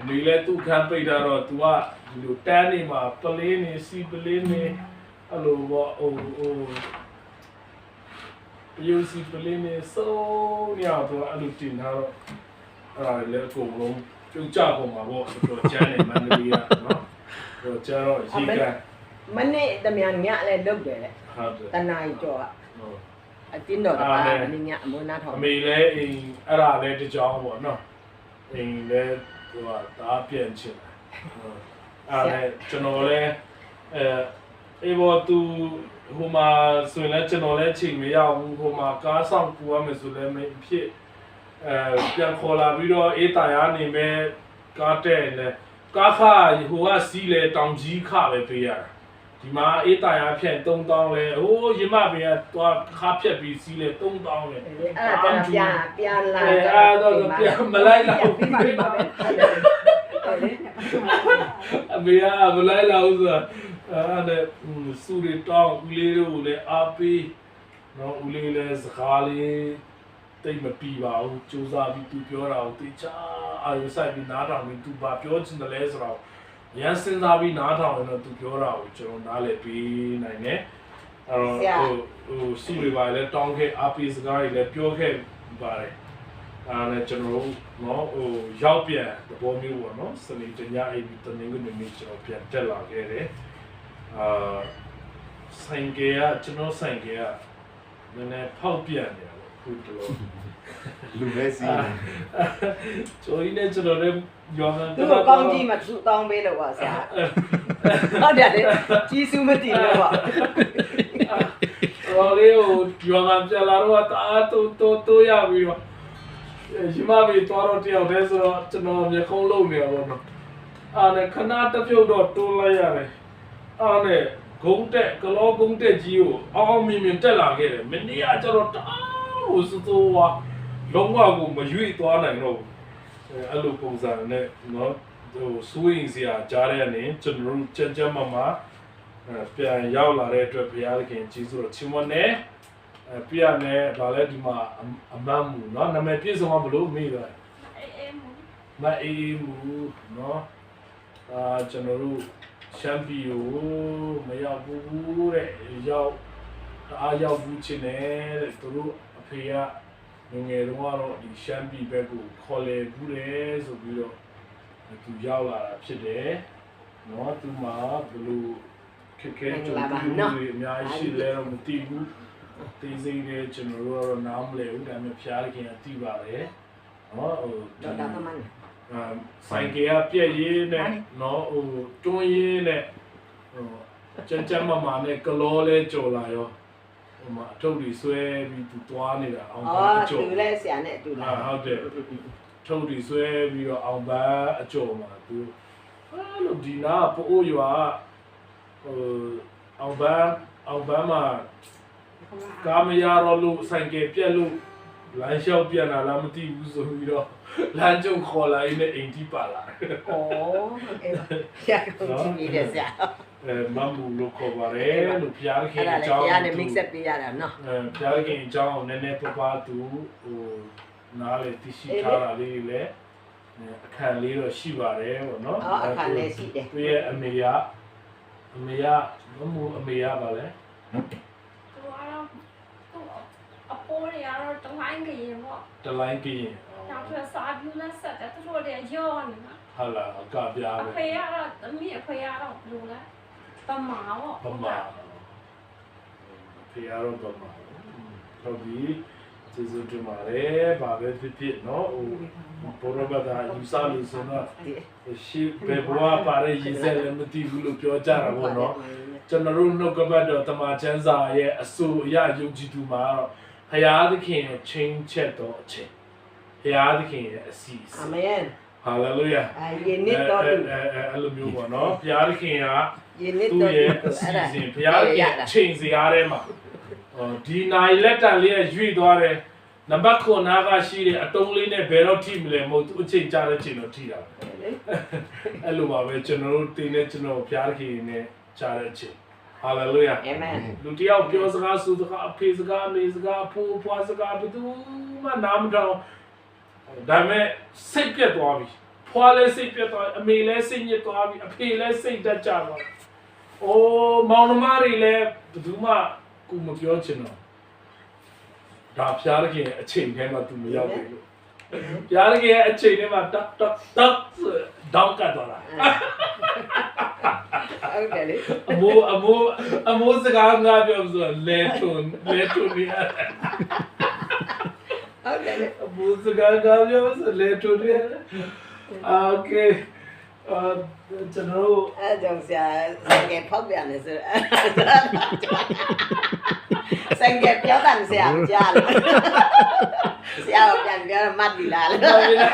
အမေလည်းသူ့ခန်းပိတ်တာတော့ तू ကဒီလိုတန်းနေမှာပလင်းနေစီပလင်းနေအဲ့လိုပေါ့ဟိုဟိုယူစီပလင်းနေစိုးနေအောင် तू ကအဲ့လိုတင်ထားတော့အဲ့ဒါလည်းအကုန်လုံးပြုတ်ကြကုန်မှာပေါ့တော်တော်ကျန်းနေမန္တလေးကနော်တော့ကျတော့ရေကန်မနေ့တမြန်ညလည်းလုတ်တယ်လေဟုတ်တယ်တနာရီကျော်ကဟုတ်အတင်းတော်တပါအားလည်းမနေ့ညအမွေးနာထောင်အမေလည်းအိမ်အဲ့ဒါလည်းတကြောင်ပေါ့နော်အိမ်လည်း ဟိုကဒါပြန်ချင်တယ်ဟုတ်အဲ့ဒါလည်းကျွန်တော်လည်းအဲအေဘောသူဟိုမှာဆိုရင်လည်းကျွန်တော်လည်းချိန်မရဘူးဟိုမှာကားဆောင်ပူရမယ်ဆိုလည်းမဖြစ်အဲပြန်ခေါ်လာပြီးတော့အေးတာရနေမဲ့ကားတဲ့လည်းကားခဟိုကစီးလေတောင်ကြီးခပဲပေးရတာ ဒီမှာအေးတာရဖြန့်3000လဲဟိုးရမပင်ကသွားခါဖြက်ပြီးစီးလေ3000လဲအဲ့ဒါကျတော့ပြန်ပြန်လာအဲအဲ့တော့ပြန်မလိုက်တော့ပြီးပါပြီပါပဲဟုတ်လေအမေကမလိုက်တော့ဘူးဆိုတာအဲ့ဒါစူရီတောင်းဦးလေးတို့လည်းအားပေးနော်ဦးလေးလည်းစကားလေးတိတ်မပီပါဘူးစူးစားပြီးသူပြောတာကိုသိချာအာရုံစိုက်ပြီးနားထောင်ပြီးသူဘာပြောချင်တယ်လဲဆိုတော့ ရန်စဉ်းစားပြီးနားထောင်ရင်တော့သူပြောတာကိုကျွန်တော်နားလည်ပြီးနိုင်တယ်အဲ့တော့ဟိုဟိုစီတွေပါလဲတောင်းခဲ့အားပေးစကားတွေလည်းပြောခဲ့ပါတယ်အဲ့ဒါကျွန်တော်နော်ဟိုရောက်ပြန်သဘောမျိုးပေါ့နော်စနေတညအိပ်ပြီးတနင်္ဂနွေနေ့ကျွန်တော်ပြန်တက်လာခဲ့တယ်အာဆိုင်ကကျွန်တော်ဆိုင်ကနည်းနည်းဖောက်ပြန်တယ်ခုတော့လူပဲစီးတယ်ချိုးရင်းနဲ့ကျွန်တော်လည်းရောင်းတယ်သူ့ကိုကောင်းကြီးမသူ့တောင်းပေးလို့ပါဆရာဟုတ်တယ်လေကြီးစုမတည်လို့ပါတော်လေးကိုရောင်းပြန်လာတော့တာတူတူတူရပြီးတော့ရှိမမေတော်တော့တယောက်တည်းဆိုတော့ကျွန်တော်မျက်ခုံးလုံးနေရပါတော့အားနဲ့ခဏတစ်ပြုတ်တော့တွန်းလိုက်ရတယ်အားနဲ့ဂုံးတက်ကလောဂုံးတက်ကြီးကိုအောင်အောင်မြင်မြင်တက်လာခဲ့တယ်မနေ့ကကျတော့တောင်းဟိုစစိုးဝါ လုံးဝကိုမရွေ့သွားနိုင်တော့ဘူးအဲအဲ့လိုပုံစံနဲ့နော်ဟိုစူးရင်စရာကြားတဲ့အနေကျွန်တော်တို့ကြမ်းကြမ်းမမအဲပြန်ရောက်လာတဲ့အတွက်ဘုရားသခင်ကြီးဆိုတော့ချီးမွမ်းနေအဲပြရနဲ့ဒါလည်းဒီမှာအအမတ်မှုเนาะနာမည်ပြည့်စုံအောင်ဘလို့မေးတယ် အေးအေးမ မအေးမူเนาะအာကျွန်တော်တို့ချန်ပီယံမရောက်ဘူးတဲ့ရောက်တအားရောက်ဘူးချင်တယ်တဲ့သူတို့အဖေက ငယ်ငယ်တုန်းကတော့ဒီချန်ပီဘက်ကိုခေါ်လေဘူးတယ်ဆိုပြီးတော့သူရောက်လာတာဖြစ်တယ်เนาะသူမှဘလို့ခက်ခဲကြုံတွေ့မှုတွေအများကြီးရှိလဲတော့မသိဘူးတေးစိမ့်တဲ့ကျွန်တော်တို့ကတော့နားမလည်ဘူးဒါပေမဲ့ဖျားခင်ကသိပါတယ်เนาะဟို တော့တာသမန် အာဆိုင်ကရပြက်ရင်းနဲ့နော်ဟိုတွန်းရင်းနဲ့ဟိုကြမ်းကြမ်းမမာနဲ့ကလောလဲကြော်လာရော ဟိုမှာအထုပ်တွေဆွဲပြီးသူသွားနေတာအောင်အောပန်း်အကျော်သူလဲဆရာနဲ့တူလာအာဟုတ်တယ်ထုပ်တွေဆွဲပြီးတော့အောင်ပန်းအကျော်မှာသူအဲ့လိုဒီနာပိုးရွာဟိုအောင်ပန်းအောင်ပန်းမှာကာမရတော့လို့ဆိုင်ကပြက်လို့ လမ်းလျှောက်ပြန်လာလားမသိဘူးဆိုပြီးတော့လမ်းကျုံခေါ်လာရင်းနဲ့အိမ်ကြီးပါလာတယ်ဩအေးဆရာကောင်းကြီးတယ်ဆရာအဲမမ်ဘူလို့ခေါ်ပါတယ်လို့ဘုရားခင်အဲ့ဒါအလေကြောင်းဆရာနဲ့ mix up ပေးရတာနော်အဲဘုရားခင်အကြောင်းကိုနည်းနည်းပပသူဟိုနားလေသိရှိထားတာလေးတွေလည်းအဲအခန့်လေးတော့ရှိပါတယ်ပေါ့နော်အော်အခါလည်းရှိတယ်သူရဲ့အမေကအမေကမမူအမေကပါလဲသူကတော့သူအ ပိုးတွေကတော့တမိုင်းကြီးပေါ့တလိုင်းပြီးရင်နောက်ထပ်စာပြူနဲ့ဆက်တယ်သူတို့တွေရောနေတာဟာလာအကပြားအပဲဖေကတော့တမီးအဖေကတော့ဘယ်လိုလဲပမာပေါ့ပမာဖေရတော့ပမာဟုတ်ပြီကျေးဇူးတင်ပါတယ်ဗာပဲဖြစ်ဖြစ်နော်ဟိုဘောရဘတာယူဆလို့ဆိုတော့ရှိဘယ်ဘဝပါရရေးစက်လည်းမသိဘူးလို့ပြောကြတာပေါ့နော်ကျွန်တော်တို့နှုတ်ကပတ်တော်တမန်ကျမ်းစာရဲ့အဆိုအရယုံကြည်သူမှာတော့ ဘုရားသခင်ရဲ့ချင်းချက်တော်အချင်းဘုရားသခင်ရဲ့အစီအအာစဉ်မင်ဟာလေလုယာအာယေနစ်တော်သူအဲအဲအဲ့လိုမျိုးပေါ့နော်ဘုရားသခင်ကယေနစ်သူ့တော်သူရဲ့အအဲ့စီဒါ အစဉ်ဘုရားသခင်အချိန်စရာထဲမှာဟောဒီနိုင်လက်တန်လေးရွေ့သွားတယ်နံပါတ်9နားကရှိတဲ့အတုံးလေးနဲ့ဘယ်တော့ထိမလဲမဟုတ်သူအချိန်ကြာတဲ့ချိန်တော့ထိတာပဲအဲ့လိုပါပဲကျွန်တော်တို့တင်းနဲ့ကျွန်တော်ဘုရားခင်နဲ့ကြားတဲ့အချိန် ဟာလေလုယာအာမင်လူတယောက်ပြောစကားဆိုစကားအဖေစကားအမေစကားအဖိုးဖွားစကားဘယ်သူမှနားမထောင်ဒါပေမဲ့စိတ်ပြတ်သွားပြီဖဖွာလည်းစိတ်ပြတ်သွားအမေလည်းစိတ်ညစ်သွားပြီအဖေလည်းစိတ်တက်ကြသွားအိုးမောင်နှမတွေလည်းဘယ်သူမှကိုမပြောချင်တော့ဒါဖျားရခင်အချိန်ထဲမှာသူမရောက်ဘူးလို့ဖျားရခင်အချိန်ထဲမှာတက်တက်တက် ဒေါက်ကတ်သွားတာ ဟုတ်တယ်လေ အမိုးအမိုးအမိုးစကားငါပြောဆိုလဲထွန်းလဲထွန်းနေရ ဟုတ်တယ်လေ အမိုးစကားငါပြောဆိုလဲထွန်းနေရโอเคအာကျွန်တော်တို့ အဲကြောင့်ဆရာငယ်ဖောက်ပြန်နေဆိုစံငယ်ပြောတယ်ဆရာကြားလို့ဆရာ ပြန်ပြောမှတ်ပြီလားတော်ပြီလား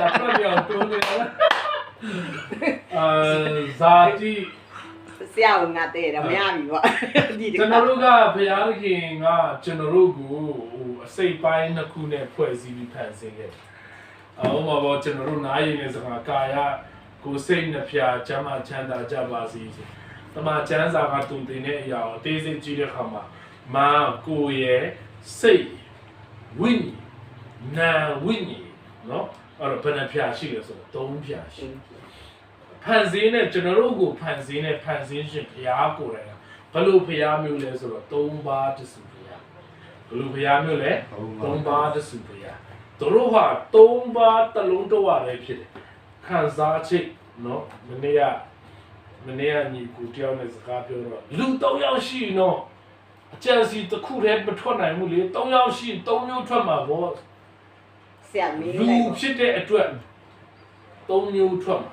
စာဖတ်ပြောတွန်းနေလားအာဇာတိဆရာကငါတဲ့တယ်မရပြီပေါ့ဒီတကျွန်ခါတော်တို့ကဘုရားသခင်ကကျွန်တော်တို့ကိုဟိုအစိတ်ပိုင်းနှစ်ခုနဲ့ဖွဲ့စည်းပြီးဖန်ဆင်းခဲ့တယ်။အဟောမှာပေါ့ကျွန်တော်တို့နားရည်နဲ့စကားကာယကိုယ်စိတ်နှဖျားချမ်းသာချမ်းသာကြပါစေ။တမန်ကျမ်းစာကတုန်တင်တဲ့အရာကိုအသေးစိတ်ကြည့်တဲ့အခါမှာမာကိုယ်ရဲ့စိတ်ဝိညာဉ် နာဝိညာဉ်နော်အဲ့တော့ဘယ်နှဖျားရှိလဲဆိုတော့သုံးဖျားရှိတယ်ဖန်ဆင်းတဲ့ကျွန်တော်တို့ကိုဖန်ဆင်းတဲ့ဖန်ဆင်းရှင်ဘုရားကိုယ်တိုင်ကဘယ်လိုဘုရားမျိုးလဲဆိုတော့သုံးပါးတစုဘုရားဘယ်လိုဘုရားမျိုးလဲသုံးပါးတစုဘုရားသူတို့ဟာသုံးပါးတစ်လုံးတစ်ဝပဲဖြစ်တယ်ခံစားချက်နော်မနေ့ကမနေ့ကညီကိုတယောက်နဲ့စကားပြောတော့လူ၃ယောက်ရှိရင်တော့အကျဉ်းစီတစ်ခုတည်းမထွက်နိုင်ဘူးလေ၃ယောက်ရှိရင်၃မျိုးထွက်မှာပေါ့ ဆရာမင်းလူလိုက်ဖြစ်တဲ့အတွက်၃မျိုးထွက်မှာ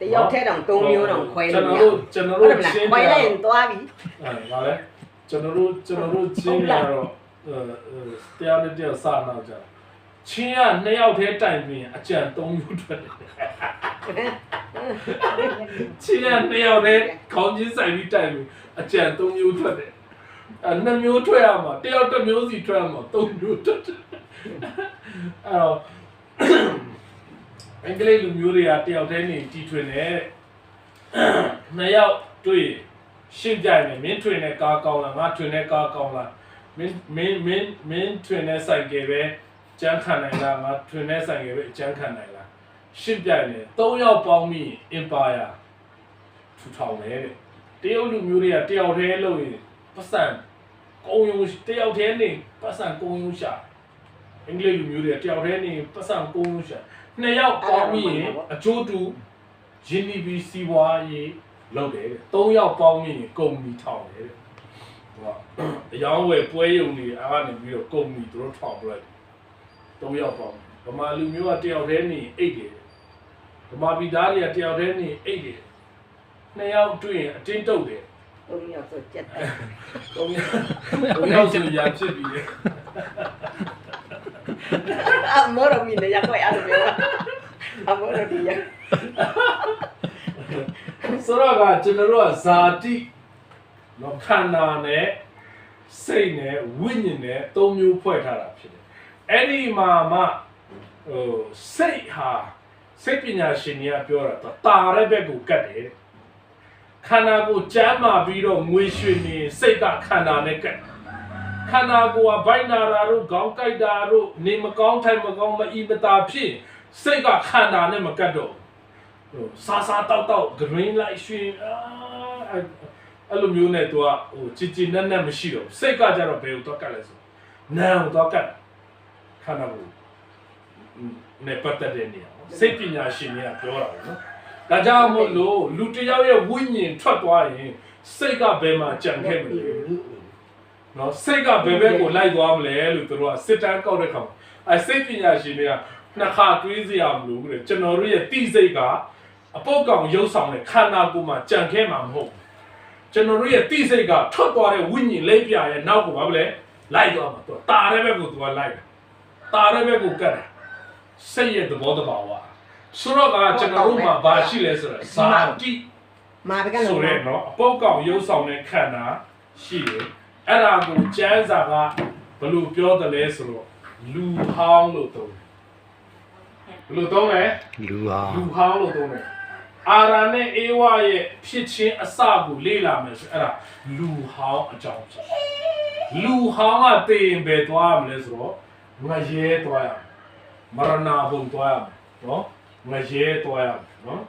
တယောက်ထဲတောင်၃မျိုးတောင်ခွဲကျွန်လို့တော်ရတို့ကျွန်တော်ဟုတ်တို့တယ်မလားရှင်းခွဲပြလိုက်တော့ရင်သွားပြီ အဲဗါလဲကျွန်တော်တို့ကျွန်တော်တို့ချင်းရတော့အဲတရားနဲ့တရားစနောက်ကြချင်းကနှစ်ယောက်တည်းတိုင်ပြီးအကြံ၃မျိုးထွက်တယ်ချင်းကနှစ်ယောက်တည်းခေါင်းချင်းဆိုင်ပြီးတိုင်ပြီးအကြံ၃မျိုးထွက်တယ်အဲနှစ်မျိုးထွက်ရမှာတယောက်တစ်မျိုးစီထွက်ရမှာ၃မျိုးထွက်တယ် အဲတော့အင်္ဂလိပ်လူမျိုးတွေကတယောက်တည်းနေတီထွင်တယ်နှစ်ယောက်တွေ့ရှင်းကြတယ်မင်းထွင်တဲ့ကားကောင်းလားငါထွင်တဲ့ကားကောင်းလားမင်းမင်းမင်းမင်းထွင်တဲ့စိုက်ကယ်ပဲကြမ်းခံနိုင်လားငါထွင်တဲ့စိုက်ကယ်ပဲကြမ်းခံနိုင်လားရှင်းပြတယ်၃ယောက်ပေါင်းပြီး empire ထူထောင်တယ်တဲ့တရုတ်လူမျိုးတွေကတယောက်တည်းလုပ်ရင်ပတ်စံကုံယုံတယောက်တည်းနေပတ်စံကုံယုံရှာ အင်္ဂလိပ်လူမျိုးတွေကတယောက်တည်းနေပတ်စံကုံယုံရှာနှစ်ယောက်ပေါင်းပြီးရင်အကျိုးတူရင်းနှီးပြီးစီးပွားရေးလုပ်တယ်တဲ့၃ယောက်ပေါင်းပြီးရင်ကုမ္ပဏီထောင်တယ်တဲ့ဟိုကအယောင်းဝယ်ပွဲရုံတွေအားကနေပြီးတော့ကုမ္ပဏီသူတို့ထောင်ပြလိုက်၃ယောက်ပေါင်းဗမာလူမျိုးကတယောက်တည်းနေအိတ်တယ်ဗမာပြည်သားတွေကတယောက်တည်းနေအိတ်တယ်နှစ်ယောက်တွေ့ရင်အတင်းတုတ်တယ်၃ယောက်ဆိုကြက်တယ်၃ယောက်၃ယောက်ဆိုရဖြစ်ပြီးတယ် အမောရမီနေရခွဲအဲ့လိုမျိုးအမောရမီရဆိုတော့ကကျွန်တော်တို့ကဇာတိနော်ခန္ဓာနဲ့စိတ်နဲ့ဝိညာဉ်နဲ့သုံးမျိုးဖွဲ့ထားတာဖြစ်တယ်အဲ့ဒီမှာမှဟိုစိတ်ဟာစိတ်ပညာရှင်တွေကပြောတာတော့တာတဲ့ဘက်ကိုကတ်တယ်တဲ့ခန္ဓာကိုယ်ကျမ်းမာပြီးတော့ငွေရွှင်နေစိတ်ကခန္ဓာနဲ့ကတ် ခန္ဓာကိုယ်ကဘိုက်နာတာတို့ခေါင်းကိုက်တာတို့နေမကောင်းထိုင်မကောင်းမအီမတာဖြစ်စိတ်ကခန္ဓာနဲ့မကတ်တော့ဘူးဟိုစားစားတောက်တောက် green light ရွှင်အာအဲ့အဲ့လိုမျိုးနဲ့သူကဟိုချစ်ချစ်နက်နက်မရှိတော့ဘူးစိတ်ကကြတော့ဘယ်ကိုတော့ကတ်လဲဆိုနာမ်ကိုတော့ကတ်ခန္ဓာကိုယ်နဲ့ပတ်သက်တဲ့နေရာပေါ့စိတ်ပညာရှင်တွေကပြောတာပေါ့နော်ဒါကြောင့်မို့လို့လူတစ်ယောက်ရဲ့ဝိညာဉ်ထွက်သွားရင်စိတ်ကဘယ်မှာကြံခဲ့မလဲ နော်စိတ်ကဘယ်ဘက်ကိုလိုက်သွားမလဲလို့သူတို့ကစစ်တမ်းကောက်တဲ့ခါမှာအစိတ်ပညာရှင်တွေကနှစ်ခါတွေးစရာမလိုဘူးတဲ့ကျွန်တော်တို့ရဲ့တိစိတ်ကအပုတ်ကောင်ရုပ်ဆောင်တဲ့ခန္ဓာကိုယ်မှာကြံခဲမှာမဟုတ်ဘူးကျွန်တော်တို့ရဲ့တိစိတ်ကထွက်သွားတဲ့ဝိညာဉ်လက်ပြရဲ့နောက်ကိုဘာလဲလိုက်သွားမှာသူကတာတဲ့ဘက်ကိုသူကလိုက်တာတာတဲ့ဘက်ကိုကတ်တယ်စိတ်ရဲ့သဘောတဘာဝဆိုတော့ကကျွန်တော်တို့မှာဘာရှိလဲဆိုတော့ဇာတိမာဘကလည်းဆိုရဲနော်အပုတ်ကောင်ရုပ်ဆောင်တဲ့ခန္ဓာရှိတယ် အဲ့ဒါကိုကျမ်းစာကဘယ်လိုပြောတယ်လဲဆိုတော့လူဟောင်းလို့သုံးတယ်ဘယ်လိုသုံးလဲလူဟာလူဟောင်းလို့သုံးတယ်အာရန်နဲ့အေဝါရဲ့ဖြစ်ချင်းအစကိုလေ့လာမယ်ဆိုအဲ့ဒါလူဟောင်းအကြောင်းဖြစ်လူဟောင်းကတည်ရင်ပဲသွားရမလဲဆိုတော့ငရဲသွားရမယ်မရဏဘုံသွားရမယ်နော်ငရဲသွားရမယ်နော်